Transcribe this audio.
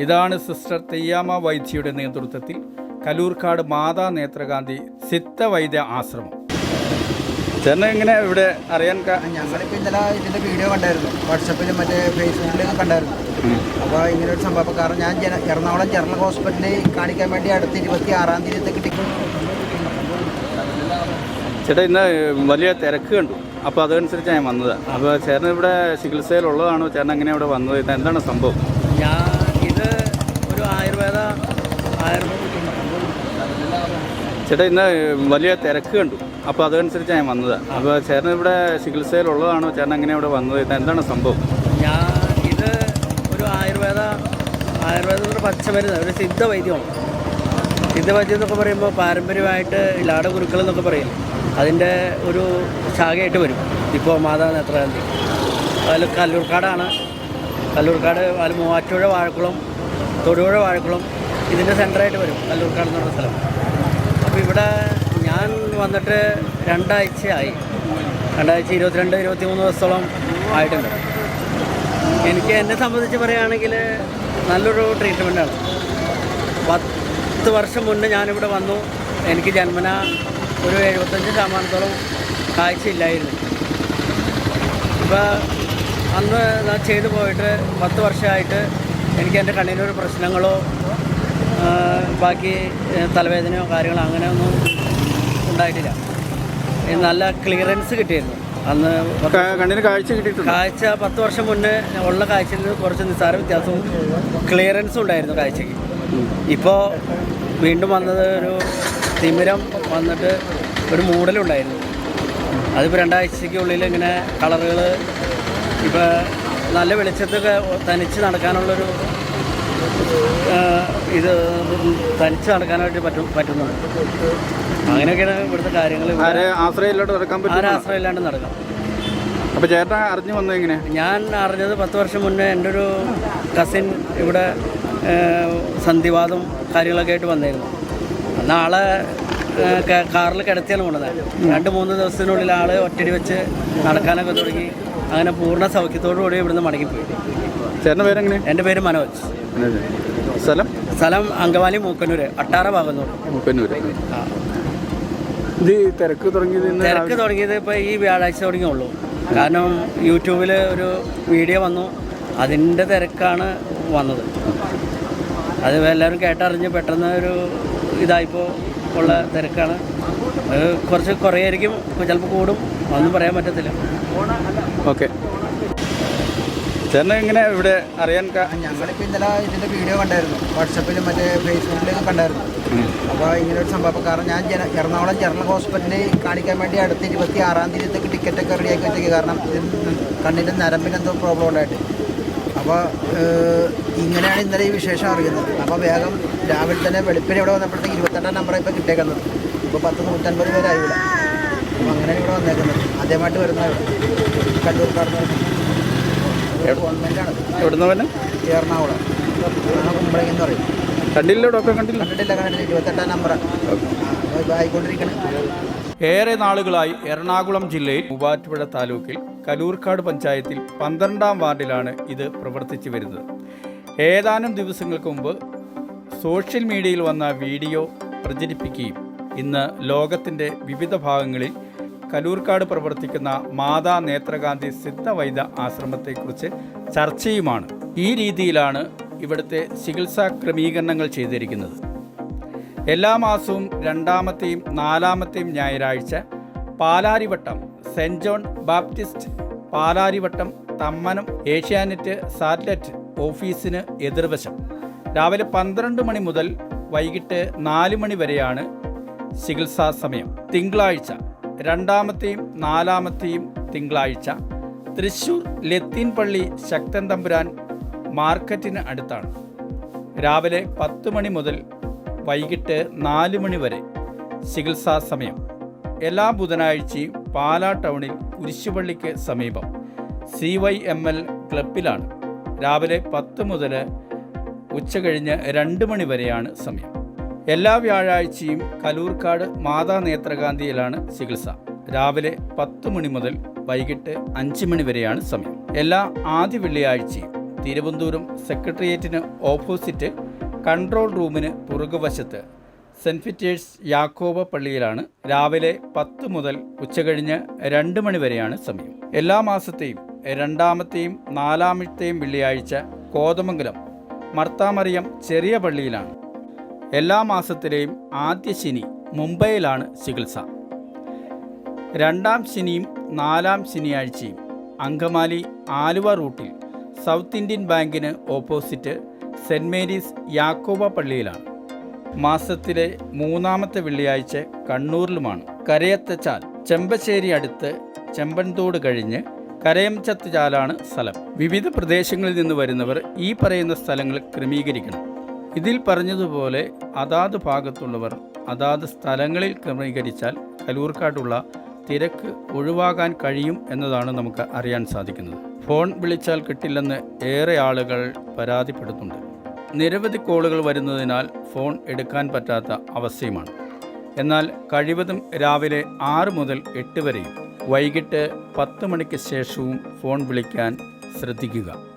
ഇതാണ് സിസ്റ്റർ തെയ്യാമ വൈദ്യയുടെ നേതൃത്വത്തിൽ കലൂർക്കാട് മാതാ നേത്രകാന്തി സിദ്ധവൈദ്യ ആശ്രമം. ചേട്ടൻ എങ്ങനെ ഇവിടെ അറിയാൻ കാ- ഞങ്ങളിപ്പോൾ ഇന്നലെ ഇതിന്റെ വീഡിയോ കണ്ടായിരുന്നു. വാട്സപ്പിലും മറ്റേ ഫേസ്ബുക്കിലും കണ്ടായിരുന്നു. അപ്പോൾ ഇങ്ങനെ ഒരു സംഭവം. കാരണം ഞാൻ ജന എറണാകുളം ജനറൽ ഹോസ്പിറ്റലിൽ കാണിക്കാൻ വേണ്ടി അടുത്ത ഇരുപത്തി ആറാം തീയതി കിട്ടിക്കും. ചേട്ടാ ഇന്ന് വലിയ തിരക്ക് കണ്ടു. അപ്പോൾ അതനുസരിച്ച് ഞാൻ വന്നത്. അപ്പോൾ ചേട്ടൻ ഇവിടെ ചികിത്സയിലുള്ളതാണോ? ചേട്ടൻ എങ്ങനെ ഇവിടെ വന്നത്? എന്താണ് സംഭവം? ഞാൻ ഇത് ഒരു ആയുർവേദ ചേട്ടാ ഇന്ന് വലിയ തിരക്ക് കണ്ടു. അപ്പോൾ അതനുസരിച്ച് ഞാൻ വന്നത്. അപ്പോൾ ചേട്ടൻ ഇവിടെ ചികിത്സയിലുള്ളതാണോ ചേട്ടൻ അങ്ങനെ ഇവിടെ വന്നത്? ഇത് എന്താണ് സംഭവം? ഞാൻ ഇത് ഒരു ആയുർവേദ ആയുർവേദ ഒരു പച്ചമരുന്ന് ഒരു സിദ്ധ വൈദ്യമാണ് സിദ്ധവൈദ്യം എന്നൊക്കെ പറയുമ്പോൾ പാരമ്പര്യമായിട്ട് ലാട ഗുരുക്കൾ എന്നൊക്കെ പറയും. അതിന്റെ ഒരു ശാഖയായിട്ട് വരും. ഇപ്പോൾ മാതാ നേത്രാന്തി അതിൽ കല്ലൂർക്കാടാണ്. കല്ലൂർക്കാട് മൂവാറ്റുപുഴ വാഴക്കുളം തൊടുപുഴ വാഴക്കുളം ഇതിന്റെ സെന്ററായിട്ട് വരും കല്ലൂർക്കാട് എന്ന് പറഞ്ഞ സ്ഥലം. അപ്പോൾ ഇവിടെ ഞാൻ വന്നിട്ട് രണ്ടാഴ്ചയായി. രണ്ടാഴ്ച ഇരുപത്തിരണ്ട് ഇരുപത്തി മൂന്ന് ദിവസത്തോളം ആയിട്ടുണ്ട്. എനിക്ക് എന്നെ സംബന്ധിച്ച് പറയുകയാണെങ്കിൽ നല്ലൊരു ട്രീറ്റ്മെന്റാണ് പത്ത് വർഷം മുന്നേ ഞാനിവിടെ വന്നു. എനിക്ക് ജന്മന ഒരു എഴുപത്തഞ്ച് ശതമാനത്തോളം കാഴ്ചയില്ലായിരുന്നു. ഇപ്പോൾ അന്ന് ഞാൻ ചെയ്തു പോയിട്ട് പത്ത് വർഷമായിട്ട് എനിക്ക് എന്റെ കണ്ണിനൊരു പ്രശ്നങ്ങളോ ബാക്കി തലവേദനയോ കാര്യങ്ങളോ അങ്ങനെ ഒന്നും ഉണ്ടായിട്ടില്ല. നല്ല ക്ലിയറൻസ് കിട്ടിയിരുന്നു. അന്ന് കണ്ണിന് കാഴ്ച കിട്ടിയിട്ടുണ്ട്. കാഴ്ച പത്ത് വർഷം മുന്നേ ഉള്ള കാഴ്ചയിൽ നിന്ന് കുറച്ച് നിസ്സാര വ്യത്യാസവും ക്ലിയറൻസും ഉണ്ടായിരുന്നു കാഴ്ചയ്ക്ക്. ഇപ്പോൾ വീണ്ടും വന്നത് ഒരു തിമിരം വന്നിട്ട് ഒരു മൂടലുണ്ടായിരുന്നു. അതിപ്പോൾ രണ്ടാഴ്ചയ്ക്കുള്ളിൽ ഇങ്ങനെ കളറുകൾ ഇപ്പോൾ നല്ല വെളിച്ചത്തൊക്കെ തനിച്ച് നടക്കാനുള്ളൊരു ഇത് തനിച്ച് നടക്കാനായിട്ട് പറ്റും പറ്റുന്നുണ്ട്. അങ്ങനെയൊക്കെയാണ് ഇവിടുത്തെ കാര്യങ്ങൾ ആരെ ആശ്രയമില്ലാണ്ട് നടക്കാൻ പറ്റും ആശ്രയമില്ലാണ്ട് നടക്കാം. അപ്പോൾ ചേട്ടൻ അറിഞ്ഞു വന്നത് എങ്ങനെ ഞാൻ അറിഞ്ഞത് പത്ത് വർഷം മുന്നേ എന്റെ ഒരു കസിൻ ഇവിടെ സന്ധിവാദം കാര്യങ്ങളൊക്കെ ആയിട്ട് വന്നിരുന്നു. അന്ന് ആളെ ഏഹ്, ക- കാറിൽ കിടത്തിയാണ് കൊണ്ടുവന്നത് രണ്ട് മൂന്ന് ദിവസത്തിനുള്ളിൽ ആൾ ഒറ്റടി വെച്ച് നടക്കാനൊക്കെ തുടങ്ങി. അങ്ങനെ പൂർണ സൗഖ്യത്തോടു കൂടി ഇവിടുന്ന് മടങ്ങിപ്പോയി. ചേട്ടന്റെ പേരെങ്ങനെ? എന്റെ പേര് മനോജ്. സ്ഥലം? സ്ഥലം അങ്കമാലി മൂക്കന്നൂര് അട്ടാറ ഭാഗന്നൂർ ആ. ഇത് തിരക്ക് തുടങ്ങിയത് തിരക്ക് തുടങ്ങിയത് ഇപ്പോൾ ഈ വ്യാഴാഴ്ച തുടങ്ങിയുള്ളൂ കാരണം യൂട്യൂബിൽ ഒരു വീഡിയോ വന്നു. അതിന്റെ തിരക്കാണ് വന്നത്. അത് എല്ലാവരും കേട്ടറിഞ്ഞ് പെട്ടെന്ന് ഒരു ഇതായിപ്പോൾ ഉള്ള തിരക്കാണ്. കുറച്ച് കുറയായിരിക്കും. ചിലപ്പോൾ കൂടും. ഒന്നും പറയാൻ പറ്റത്തില്ല. ഓക്കെ. ചേട്ടൻ എങ്ങനെ ഇവിടെ അറിയാൻ ഞങ്ങളിപ്പോൾ ഇന്നലെ ഇതിന്റെ വീഡിയോ കണ്ടായിരുന്നു. വാട്സപ്പിലും മറ്റേ ഫേസ്ബുക്കിലും കണ്ടായിരുന്നു. അപ്പോൾ ഇങ്ങനെ ഒരു സംഭവം. കാരണം ഞാൻ ജന എറണാകുളം ജനറൽ ഹോസ്പിറ്റലിൽ കാണിക്കാൻ വേണ്ടി അടുത്ത ഇരുപത്തി ആറാം തീയതിക്ക് ടിക്കറ്റൊക്കെ റെഡിയാക്കി വെച്ചേക്ക്. കാരണം ഇതിന് കണ്ണിന്റെ നരമ്പിന് എന്തോ പ്രോബ്ലം ഉണ്ടായിട്ട്. അപ്പോൾ ഇങ്ങനെയാണ് ഇന്നലെ ഈ വിശേഷം അറിയുന്നത്. അപ്പോൾ വേഗം രാവിലെ തന്നെ വെളുപ്പിന് ഇവിടെ വന്നപ്പോഴത്തേക്ക് ഇരുപത്തെട്ടാം നമ്പറാണ് ഇപ്പോൾ കിട്ടേക്കുന്നത് ഇപ്പോൾ പത്ത് നൂറ്റൻപത് പേരായി ഇവിടെ അപ്പോൾ അങ്ങനെയാണ് ഇവിടെ വന്നേക്കുന്നത്. ആദ്യമായിട്ട് വരുന്ന കല്ലൂർക്കാട് ഗവൺമെന്റാണ് എറണാകുളം. കുമ്പളങ്ങി എന്ന് പറയും. കണ്ടില്ല ഡോക്ടർ കണ്ടില്ല. കണ്ടിട്ടില്ല കണ്ടിട്ടില്ല. ഇരുപത്തെട്ടാം നമ്പറാണ് ആയിക്കൊണ്ടിരിക്കണം. ഏറെ നാളുകളായി എറണാകുളം ജില്ലയിൽ മൂവാറ്റുപുഴ താലൂക്കിൽ കലൂർക്കാട് പഞ്ചായത്തിൽ പന്ത്രണ്ടാം വാർഡിലാണ് ഇത് പ്രവർത്തിച്ചു വരുന്നത്. ഏതാനും ദിവസങ്ങൾക്ക് മുമ്പ് സോഷ്യൽ മീഡിയയിൽ വന്ന വീഡിയോ പ്രചരിപ്പിക്കുകയും ഇന്ന് ലോകത്തിന്റെ വിവിധ ഭാഗങ്ങളിൽ കലൂർക്കാട് പ്രവർത്തിക്കുന്ന മാതാ നേത്രകാന്തി സിദ്ധവൈദ്യ ആശ്രമത്തെക്കുറിച്ച് ചർച്ചയുമാണ്. ഈ രീതിയിലാണ് ഇവിടുത്തെ ചികിത്സാ ക്രമീകരണങ്ങൾ ചെയ്തിരിക്കുന്നത്. എല്ലാ മാസവും രണ്ടാമത്തെയും നാലാമത്തെയും ഞായറാഴ്ച Palarivattam Saint John Baptist Palarivattam Thammanam Asianet satellite ഓഫീസിന് എതിർവശം. രാവിലെ പന്ത്രണ്ട് മണി മുതൽ വൈകിട്ട് നാല് മണി വരെയാണ് ചികിത്സാ സമയം. തിങ്കളാഴ്ച രണ്ടാമത്തെയും നാലാമത്തെയും തിങ്കളാഴ്ച. തൃശൂർ ലത്തീൻ പള്ളി ശക്തൻ തമ്പുരാൻ മാർക്കറ്റിന് അടുത്താണ്. രാവിലെ പത്ത് മണി മുതൽ വൈകിട്ട് നാല് മണി വരെ ചികിത്സാ സമയം. എല്ലാ ബുധനാഴ്ചയും പാലാ ടൗണിൽ കുരിശുപള്ളിക്ക് സമീപം. സി വൈ എം എൽ ക്ലബിലാണ് രാവിലെ പത്ത് മുതൽ ഉച്ച കഴിഞ്ഞ് രണ്ട് മണി വരെയാണ് സമയം. എല്ലാ വ്യാഴാഴ്ചയും കലൂർക്കാട് മാതാ നേത്രകാന്തിയിലാണ് ചികിത്സ. രാവിലെ പത്ത് മണി മുതൽ വൈകിട്ട് അഞ്ച് മണി വരെയാണ് സമയം. എല്ലാ ആദ്യ വെള്ളിയാഴ്ചയും തിരുവനന്തപുരം സെക്രട്ടേറിയറ്റിന് ഓപ്പോസിറ്റ് കൺട്രോൾ റൂമിന് പുറകുവശത്ത് സെന്റ് ഫിറ്റേഴ്സ് യാക്കോബ പള്ളിയിലാണ് രാവിലെ പത്ത് മുതൽ ഉച്ചകഴിഞ്ഞ് രണ്ട് മണി വരെയാണ് സമയം. എല്ലാ മാസത്തെയും രണ്ടാമത്തെയും നാലാമത്തെയും വെള്ളിയാഴ്ച കോതമംഗലം മർത്താമറിയം ചെറിയ പള്ളിയിലാണ്. എല്ലാ മാസത്തിലെയും ആദ്യ ശനി മുംബൈയിലാണ് ചികിത്സ. രണ്ടാം ശനിയും നാലാം ശനിയാഴ്ചയും അങ്കമാലി ആലുവ റൂട്ടിൽ സൗത്ത് ഇന്ത്യൻ ബാങ്കിന് ഓപ്പോസിറ്റ് സെന്റ് മേരീസ് യാക്കോബ പള്ളിയിലാണ്. മാസത്തിലെ മൂന്നാമത്തെ വെള്ളിയാഴ്ച കണ്ണൂരിലുമാണ്. കരയത്തച്ചാൽ ചെമ്പശ്ശേരി അടുത്ത് ചെമ്പൻതോട് കഴിഞ്ഞ് കരയംചത്തുചാലാണ് സ്ഥലം. വിവിധ പ്രദേശങ്ങളിൽ നിന്ന് വരുന്നവർ ഈ പറയുന്ന സ്ഥലങ്ങൾ ക്രമീകരിക്കണം. ഇതിൽ പറഞ്ഞതുപോലെ അതാത് ഭാഗത്തുള്ളവർ അതാത് സ്ഥലങ്ങളിൽ ക്രമീകരിച്ചാൽ കലൂർക്കാട്ടുള്ള തിരക്ക് ഒഴിവാകാൻ കഴിയും എന്നതാണ് നമുക്ക് അറിയാൻ സാധിക്കുന്നത്. ഫോൺ വിളിച്ചാൽ കിട്ടില്ലെന്ന് ഏറെ ആളുകൾ പരാതിപ്പെടുന്നുണ്ട്. നിരവധി കോളുകൾ വരുന്നതിനാൽ ഫോൺ എടുക്കാൻ പറ്റാത്ത അവസ്ഥയുമാണ്. എന്നാൽ കഴിവതും രാവിലെ ആറ് മുതൽ എട്ട് വരെയും വൈകിട്ട് പത്ത് മണിക്ക് ശേഷവും ഫോൺ വിളിക്കാൻ ശ്രദ്ധിക്കുക.